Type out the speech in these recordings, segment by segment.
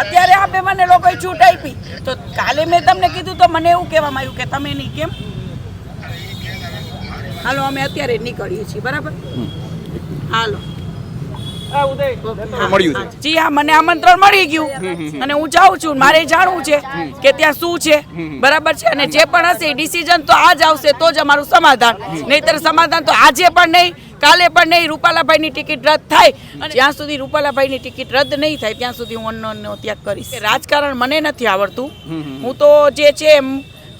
અત્યારે આપે મને લોકોએ છૂટ આપી. તો કાલે મેં તમને કીધું તો મને એવું કહેવામાં આવ્યું કે તમે નહીં કેમ? હાલો અમે અત્યારે નીકળીએ છીએ બરાબર? હાલો. જી હા મને આમંત્રણ મળી ગયું. અને હું જાઉં છું મારે જાણવું છે કે ત્યાં શું છે બરાબર છે? અને જે પણ હશે ડિસિઝન તો આજ આવશે તો જ અમારું સમાધાન. નહીતર સમાધાન તો આજે પણ નહીં કાલે પણ નહીં રૂપાલાભાઈની ટિકિટ રદ થાય. અને જ્યાં સુધી રૂપાલાભાઈની ટિકિટ રદ નહીં થાય ત્યાં સુધી હું અન્નનો ત્યાગ કરીશ. રાજકારણ મને નથી આવડતું. હું તો જે છે એમ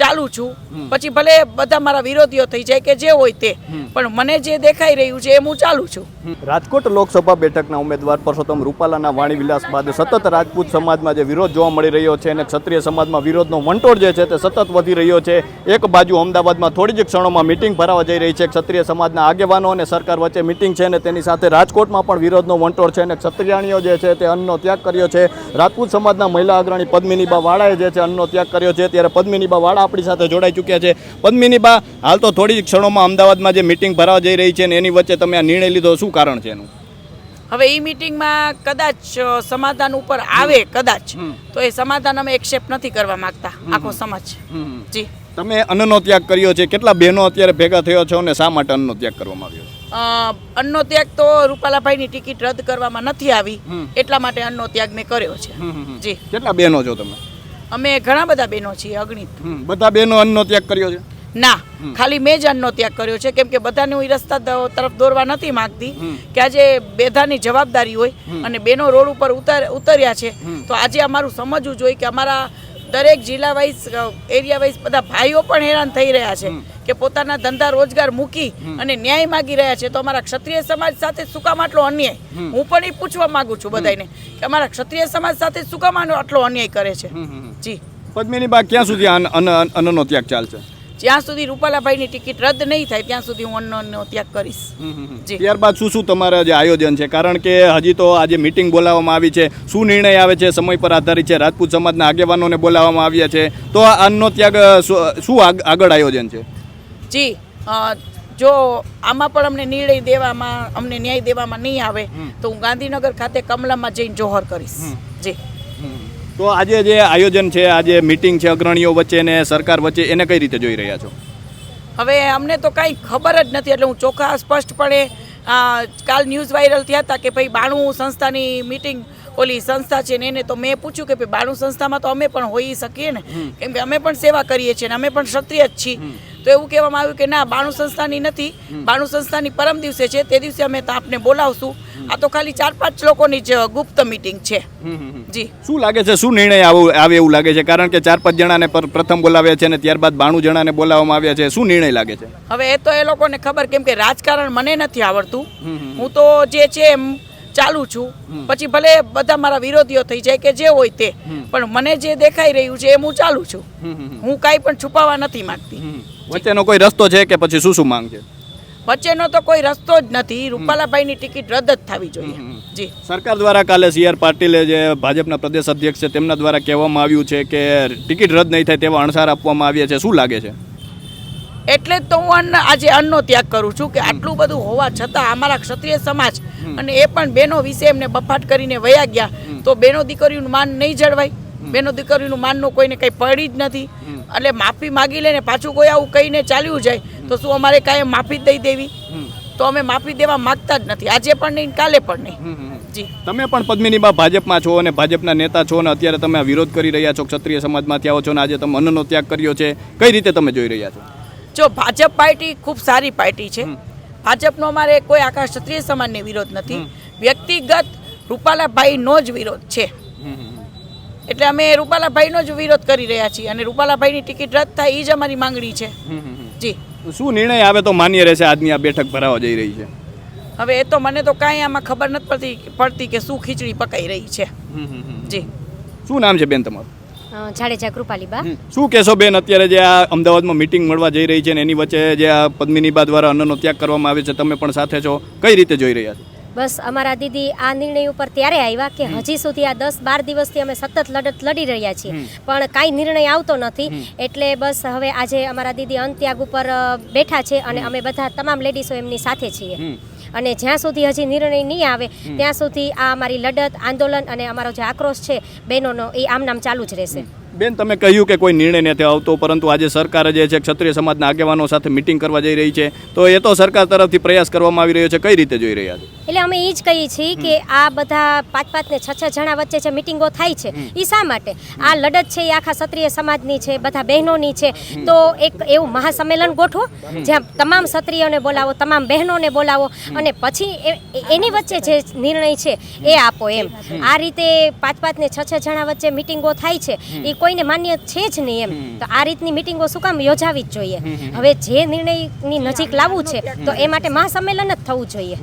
ચાલુ છું. પછી ભલે બધા મારા વિરોધીઓ થઈ જાય કે જે હોય તે પણ મને જે દેખાઈ રહ્યું છે એમ હું ચાલુ છું. રાજકોટ લોકસભા બેઠકના ઉમેદવાર પરસોત્તમ રૂપાલાના વાણી વિલાસ બાદ સતત રાજપૂત સમાજમાં જે વિરોધ જોવા મળી રહ્યો છે અને ક્ષત્રિય સમાજમાં વિરોધનો વંટોળ જે છે તે સતત વધી રહ્યો છે એક બાજુ અમદાવાદમાં થોડી જ ક્ષણોમાં મિટિંગ ભરાવા જઈ રહી છે ક્ષત્રિય સમાજના આગેવાનો અને સરકાર વચ્ચે મિટિંગ છે અને તેની સાથે રાજકોટમાં પણ વિરોધનો વંટોળ છે અને ક્ષત્રિયાણીઓ જે છે તે અન્નનો ત્યાગ કર્યો છે. રાજપૂત સમાજના મહિલા અગ્રણી પદ્મિનીબા વાળાએ જે છે અન્નનો ત્યાગ કર્યો છે. ત્યારે પદ્મિનીબા વાળા આપણી સાથે જોડાઈ ચૂક્યા છે. પદ્મિની બા હાલ તો થોડી ક્ષણોમાં અમદાવાદમાં જે મિટિંગ ભરાવા જઈ રહી છે એની વચ્ચે તમે આ નિર્ણય લીધો શું કારણ છે એનું? હવે એ મિટિંગમાં કદાચ સમાધાન ઉપર આવે કદાચ. તો એ સમાધાન અમે એક્સેપ્ટ નથી કરવા માંગતા આખો સમાજ. જી. તમે અન્નનો ત્યાગ કર્યો છે. કેટલા બહેનો અત્યારે ભેગા થયો છો અને શા માટે અન્નનો ત્યાગ કરવામાં આવ્યો અન્નો અન્નનો ત્યાગ તો રૂપાલાભાઈની ટિકિટ રદ કરવામાં નથી આવી. એટલા માટે અન્નનો ત્યાગ મેં કર્યો છે. જી. કેટલા બહેનો છો તમે? અમે ઘણા બધા બહેનો છીએ અગણિત. બધા બહેનો અન્નનો ત્યાગ કર્યો છે? ના ખાલી મેં જ અન્નનો ત્યાગ કર્યો છે કેમ કે બધાને હું રસ્તા તરફ દોરવા નથી માંગતી કે આજે બેધાની જવાબદારી હોય અને બેનો રોડ ઉપર ઉતર ઉતર્યા છે તો આજે અમારું સમજવું જોઈએ કે અમારા દરેક જિલ્લા વાઇઝ એરિયા વાઇઝ બધા ભાઈઓ પણ હેરાન થઈ રહ્યા છે કે પોતાના ધંધા રોજગાર મૂકી અને ન્યાય માગી રહ્યા છે. તો અમારા ક્ષત્રિય સમાજ સાથે શું કામ આટલો અન્યાય? હું પણ એ પૂછવા માંગુ છું બધાને કે અમારા ક્ષત્રિય સમાજ સાથે શું કામ આટલો અન્યાય કરે છે? જી. પદ્મિની બા ક્યાં સુધી અન્નનો ત્યાગ ચાલશે? જ્યાં સુધી રૂપાલાભાઈની ટિકિટ રદ નહીં થાય ત્યાં સુધી હું અન્નનો ત્યાગ કરીશ. જી. ત્યારબાદ શું શું તમારા જે આયોજન છે? કારણ કે હજી તો આજે મિટિંગ બોલાવવામાં આવી છે શું નિર્ણય આવે છે? સમય પર આધારિત છે. રાજપૂત સમાજના આગેવાનોને બોલાવવામાં આવ્યા છે. તો આ અન્નનો ત્યાગ શું શું આગ- આગળ આયોજન છે? જી જો આમાં પણ અમને નિર્ણય દેવામાં અમને ન્યાય દેવામાં નહીં આવે તો હું ગાંધીનગર ખાતે કમલામાં જઈને જોહર કરીશ. જી. તો આજે જે આયોજન છે આજે મિટિંગ છે અગ્રણીઓ વચ્ચે ને સરકાર વચ્ચે એને કઈ રીતે જોઈ રહ્યા છો? હવે અમને તો કાંઈ ખબર જ નથી એટલે હું ચોખ્ખા સ્પષ્ટપણે કાલ ન્યૂઝ વાયરલ થયા હતા કે ભાઈ બાણું સંસ્થાની મિટિંગ ઓલી સંસ્થા છે ને એને તો મેં પૂછ્યું કે ભાઈ બાણું સંસ્થામાં તો અમે પણ હોઈ શકીએ ને? કેમ કે અમે પણ સેવા કરીએ છીએ ને અમે પણ ક્ષત્રિય જ છીએ. તો એવું કહેવામાં આવ્યું કે ના બાણું સંસ્થાની નથી. બાણું સંસ્થાની પરમ દિવસે છે તે દિવસે અમે આપને બોલાવશું. આ તો ખાલી ચાર પાંચ લોકોની જ ગુપ્ત મિટિંગ છે. જી. શું લાગે છે શું નિર્ણય આવો આવે એવું લાગે છે? કારણ કે ચાર પાંચ જણાને પર- પ્રથમ બોલાવ્યા છે અને ત્યારબાદ બાણું જણાને બોલાવવામાં આવ્યા છે. શું નિર્ણય લાગે છે? હવે એ તો એ લોકોને ખબર કેમ કે રાજકારણ મને નથી આવડતું. હું તો જે છે એમ ચાલુ છું. પછી ભલે બધા મારા વિરોધીઓ થઈ જાય કે જે હોય તે પણ મને જે દેખાઈ રહ્યું છે એ હું ચાલુ છું. હું કાંઈ પણ છુપાવા નથી માંગતી. વચ્ચેનો કોઈ રસ્તો છે કે પછી શું શું માંગ છે? વચ્ચેનો તો કોઈ રસ્તો જ નથી. રૂપાલાભાઈની ટિકિટ રદ જ થવી જોઈએ. જી. સરકાર દ્વારા કાલે સી આર પાટીલે જે ભાજપના પ્રદેશ અધ્યક્ષ છે તેમના દ્વારા કહેવામાં આવ્યું છે કે ટિકિટ રદ નહીં થાય તેવા અણસાર આપવામાં આવ્યા છે. શું લાગે છે? એટલે જ તો હું અન્ન આજે અન્નનો ત્યાગ કરું છું કે આટલું બધું હોવા છતાં અમારા ક્ષત્રિય સમાજ અને એ પણ બેનો વિશે એમને બફાટ કરીને વયા ગયા. તો બેનો દીકરીનું માન નહીં જળવાય. બેનો દીકરીનું માનનું કોઈને કંઈ પડી જ નથી. એટલે માફી માગી લઈને પાછું કોઈ આવું કહીને ચાલ્યું જાય તો શું અમારે કાંઈ માફી દઈ દેવી? તો અમે માફી દેવા માંગતા જ નથી. આજે પણ નહીં કાલે પણ નહીં. જી. તમે પણ પદ્મિનીબા ભાજપમાં છો અને ભાજપના નેતા છો અને અત્યારે તમે આ વિરોધ કરી રહ્યા છો ક્ષત્રિય સમાજમાંથી આવો છો અને આજે તમે અન્નનો ત્યાગ કર્યો છે. કઈ રીતે તમે જોઈ રહ્યા છો? જો ભાજપ પાર્ટી ખૂબ સારી પાર્ટી છે. ભાજપનો અમારે કોઈ આખા ક્ષત્રિય સમાજને વિરોધ નથી. વ્યક્તિગત રૂપાલાભાઈનો જ વિરોધ છે. એટલે અમે રૂપાલાભાઈનો જ વિરોધ કરી રહ્યા છીએ અને રૂપાલાભાઈની ટિકિટ રદ થાય એ જ અમારી માંગણી છે. જી. શું નિર્ણય આવે તો માન્ય રહેશે આજની આ બેઠક ભરાવા જઈ રહી છે? હવે એ તો મને તો કાંઈ આમાં ખબર નથી પડતી પડતી કે શું ખીચડી પકાઈ રહી છે. જી. શું નામ છે બેન તમારું? જાડેજા કૃપાલીબા. શું કહેશો બેન અત્યારે જે આ અમદાવાદમાં મિટિંગ મળવા જઈ રહી છે ને એની વચ્ચે જે આ પદ્મિનીબા દ્વારા અન્નનો ત્યાગ કરવામાં આવે છે તમે પણ સાથે છો. કઈ રીતે જોઈ રહ્યા છો? બસ અમારા દીદી આ નિર્ણય ઉપર ત્યારે આવ્યા કે હજી સુધી આ દસ બાર દિવસથી અમે સતત લડત લડી રહ્યા છીએ. પણ કાંઈ નિર્ણય આવતો નથી. એટલે બસ હવે આજે અમારા દીદી અંત્યાગ ઉપર બેઠા છે અને અમે બધા તમામ લેડીઝો એમની સાથે છીએ. અને જ્યાં સુધી હજી નિર્ણય નહીં આવે ત્યાં સુધી આ અમારી લડત આંદોલન અને અમારો જે આક્રોશ છે બહેનોનો એ આમ નામ ચાલુ જ રહેશે. બેન તમે કહ્યું કે કોઈ નિર્ણય નથી આવતો પરંતુ આજે સરકાર જે છે ક્ષત્રિય સમાજના આગેવાનો સાથે મિટિંગ કરવા જઈ રહી છે. તો એ તો સરકાર તરફથી પ્રયાસ કરવામાં આવી રહ્યો છે. કઈ રીતે જોઈ રહ્યા છે? એટલે અમે એ જ કહીએ છીએ કે આ બધા પાંચ પાંચ ને છ છ જણા વચ્ચે જે મિટિંગો થાય છે એ શા માટે? આ લડત છે એ આખા ક્ષત્રિય સમાજની છે બધા બહેનોની છે. તો એક એવું મહાસંમેલન ગોઠવો જ્યાં તમામ ક્ષત્રિયોને બોલાવો તમામ બહેનોને બોલાવો અને પછી એની વચ્ચે જે નિર્ણય છે એ આપો એમ. આ રીતે પાંચ પાંચ ને છ છ જણા વચ્ચે મિટિંગો થાય છે એ કોઈને માન્ય છે જ નહીં એમ. તો આ રીતની મિટિંગો શું કામ યોજાવી જ જોઈએ. હવે જે નિર્ણયની નજીક લાવવું છે તો એ માટે મહાસંમેલન જ થવું જોઈએ.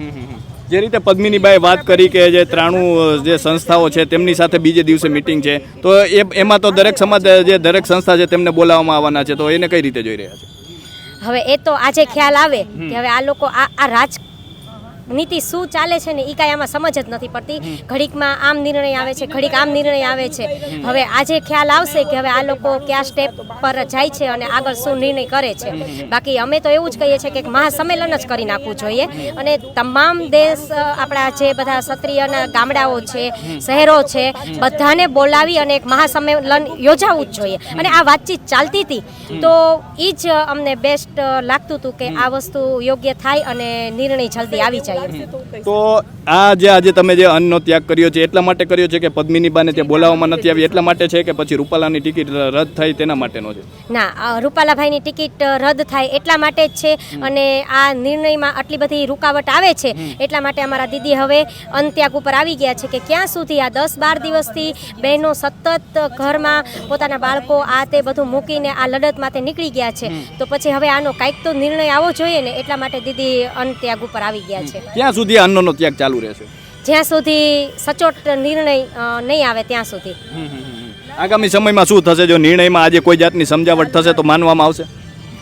જે રીતે પદ્મિનીબાઈ વાત કરી કે જે ત્રાણું જે સંસ્થાઓ છે તેમની સાથે બીજે દિવસે મિટિંગ છે તો એ એમાં તો દરેક સમાજ જે દરેક સંસ્થા છે તેમને બોલાવવામાં આવવાના છે તો એને કઈ રીતે જોઈ રહ્યા છે? હવે એ તો આજે ખ્યાલ આવે કે હવે આ લોકો આ આ રાજ નીતિ શું ચાલે છે ને એ કાંઈ આમાં સમજ જ નથી પડતી. ઘડીકમાં આમ નિર્ણય આવે છે ઘડીક આમ નિર્ણય આવે છે. હવે આજે ખ્યાલ આવશે કે હવે આ લોકો કયા સ્ટેપ પર જાય છે અને આગળ શું નિર્ણય કરે છે. બાકી અમે તો એવું જ કહીએ છીએ કે એક મહાસંમેલન જ કરી નાખવું જોઈએ અને તમામ દેશ આપણા જે બધા ક્ષત્રિયના ગામડાઓ છે શહેરો છે બધાને બોલાવી અને એક મહાસંમેલન યોજાવું જ જોઈએ. અને આ વાતચીત ચાલતી હતી. તો એ જ અમને બેસ્ટ લાગતું હતું કે આ વસ્તુ યોગ્ય થાય અને નિર્ણય જલ્દી આવી જાય. તો આ જે આજે તમે જે અન્નનો ત્યાગ કર્યો છે એટલા માટે કર્યો છે કે પદ્મિની બાને ત્યાં બોલાવવામાં નથી આવી? એટલા માટે છે કે પછી રૂપાલાની ટિકિટ રદ થઈ તેના માટેનો છે? ના રૂપાલાભાઈની ટિકિટ રદ થાય એટલા માટે જ છે અને આ નિર્ણયમાં આટલી બધી રૂકાવટ આવે છે એટલા માટે અમારા દીદી હવે અંત્યાગ ઉપર આવી ગયા છે કે ક્યાં સુધી આ દસ બાર દિવસથી બહેનો સતત ઘરમાં પોતાના બાળકો આ તે બધું મૂકીને આ લડત માટે નીકળી ગયા છે. તો પછી હવે આનો કાંઈક તો નિર્ણય આવવો જોઈએ ને એટલા માટે દીદી અંત્યાગ ઉપર આવી ગયા છે. ક્યાં સુધી અન્નનો ત્યાગ ચાલુ રહેશે. જ્યાં સુધી સચોટ નિર્ણય નહીં આવે ત્યાં સુધી. આગામી સમયમાં શું થશે? જો નિર્ણયમાં આજે કોઈ જાતની સમજાવટ થશે તો માનવામાં આવશે?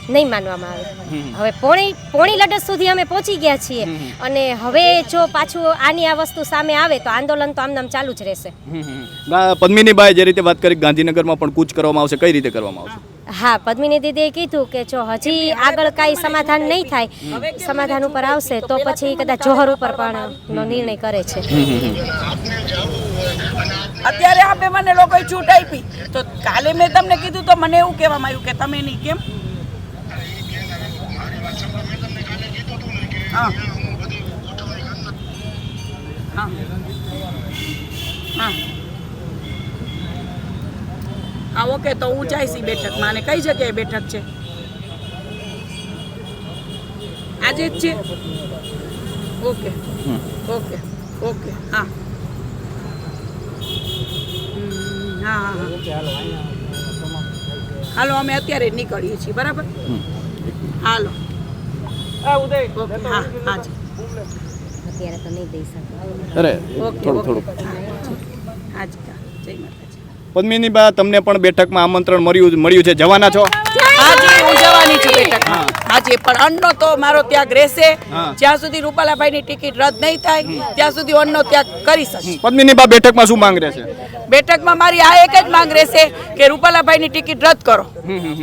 નહીં માનવામાં આવે. હવે પોણી પોણી લડત સુધી અમે પહોંચી ગયા છીએ. અને હવે જો પાછું આની આ વસ્તુ સામે આવે તો આંદોલન તો આમનામ ચાલુ જ રહેશે. પદ્મિનીબાઈ જે રીતે વાત કરી ગાંધીનગરમાં પણ કૂચ કરવામાં આવશે કઈ રીતે કરવામાં આવશે? હા પદ્મિની દીદીએ કીધું કે જો હજી આગળ કાંઈ સમાધાન નહીં થાય સમાધાન ઉપર આવશે તો પછી કદાચ જોહર ઉપર પણ નો નિર્ણય કરે છે. અત્યારે આપે મને લોકોએ છૂટ આપી. તો કાલે મેં તમને કીધું તો મને એવું કહેવામાં આવ્યું કે તમે નહીં કેમ? હા. હા. હા. હા ઓકે તો હું સી બેઠક બેઠકમાં અને કઈ જગ્યાએ બેઠક છે? આજે જ છે? ઓકે. ઓકે. ઓકે. હા. હા હાલો અમે અત્યારે જ નીકળીએ છીએ. બરાબર? હાલો. અત્યારે તો નહીં દઈ શકું. અરે થોડું થોડું પદ્મિની પદ્મિનીબા તમને પણ બેઠકમાં આમંત્રણ મળ્યું મળ્યું છે. જવાના છો? હાજી હું જવાની છું બેઠકમાં. હાજી પણ અન્નનો તો મારો ત્યાગ રહેશે. જ્યાં સુધી રૂપાલાભાઈની ટિકિટ રદ નહીં થાય ત્યાં સુધી અન્નનો ત્યાગ કરી શકશે પદ્મિનીબા બેઠકમાં શું માંગ રહેશે? બેઠકમાં મારી આ એક જ માંગ રહેશે કે રૂપાલાભાઈની ટિકિટ રદ કરો.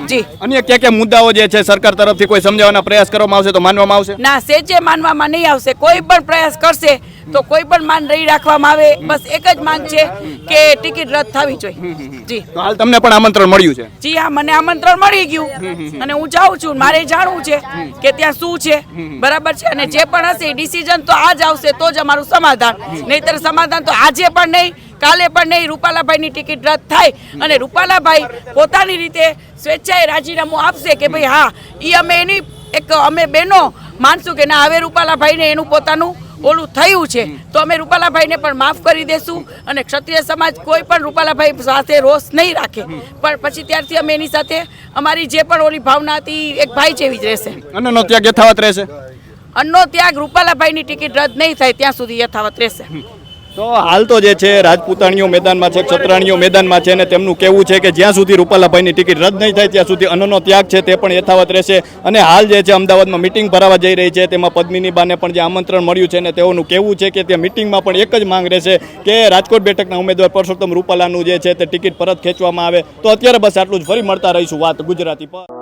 જી. અન્ય કયા કયા મુદ્દાઓ જે છે સરકાર તરફથી કોઈ સમજાવવાના પ્રયાસ કરવામાં આવશે તો માનવામાં આવશે? ના સેજે માનવામાં નહીં આવશે. કોઈ પણ પ્રયાસ કરશે તો કોઈ પણ માન રહી રાખવામાં આવે. બસ એક જ માંગ છે કે ટિકિટ રદ થવી જોઈએ. જી. તો હાલ તમને પણ આમંત્રણ મળ્યું છે? જી હા મને આમંત્રણ મળી ગયું. અને હું જાઉં છું. મારે જાણવું છે કે ત્યાં શું છે. બરાબર છે? અને જે પણ હશે ડિસિઝન તો આજ આવશે તો જ અમારું સમાધાન. નહીતર સમાધાન તો આજે પણ નહીં કાલે પણ નહીં. રૂપાલાભાઈની ટિકિટ રદ થાય. અને રૂપાલાભાઈ પોતાની રીતે સ્વેચ્છાએ રાજીનામું આપશે કે ભાઈ હા એ અમે એની એક અમે બહેનો માનશું કે ના હવે રૂપાલાભાઈને એનું પોતાનું ઓલું થયું છે. તો અમે રૂપાલાભાઈને પણ માફ કરી દેશું અને ક્ષત્રિય સમાજ કોઈ પણ રૂપાલાભાઈ સાથે રોષ નહીં રાખે. પણ પછી ત્યારથી અમે એની સાથે અમારી જે પણ ઓલી ભાવના હતી એક ભાઈ જેવી જ રહેશે. અન્નનો ત્યાગ યથાવત રહેશે? અન્નો ત્યાગ રૂપાલાભાઈની ટિકિટ રદ નહીં થાય ત્યાં સુધી યથાવત રહેશે. તો હાલ તો જે છે, રાજપૂતાણીઓ મેદાનમાં છે, ક્ષત્રાણીઓ મેદાનમાં છે અને તેમનું કહેવું છે કે જ્યાં સુધી રૂપાલાભાઈની ટિકિટ રદ નહીં થાય, ત્યાં સુધી અન્નનો ત્યાગ છે તે પણ યથાવત રહેશે. અને હાલ જે છે, અમદાવાદમાં મિટિંગ ભરાવા જઈ રહી છે, તેમાં પદ્મિની બાને પણ જે આમંત્રણ મળ્યું છે અને તેઓનું કહેવું છે કે ત્યાં મિટિંગમાં પણ એક જ માંગ રહેશે કે રાજકોટ બેઠકના ઉમેદવાર પરસોત્તમ રૂપાલાનું જે છે, તે ટિકિટ પરત ખેંચવામાં આવે. તો અત્યારે બસ આટલું જ. ફરી મળતા રહીશું વાત ગુજરાતી પર.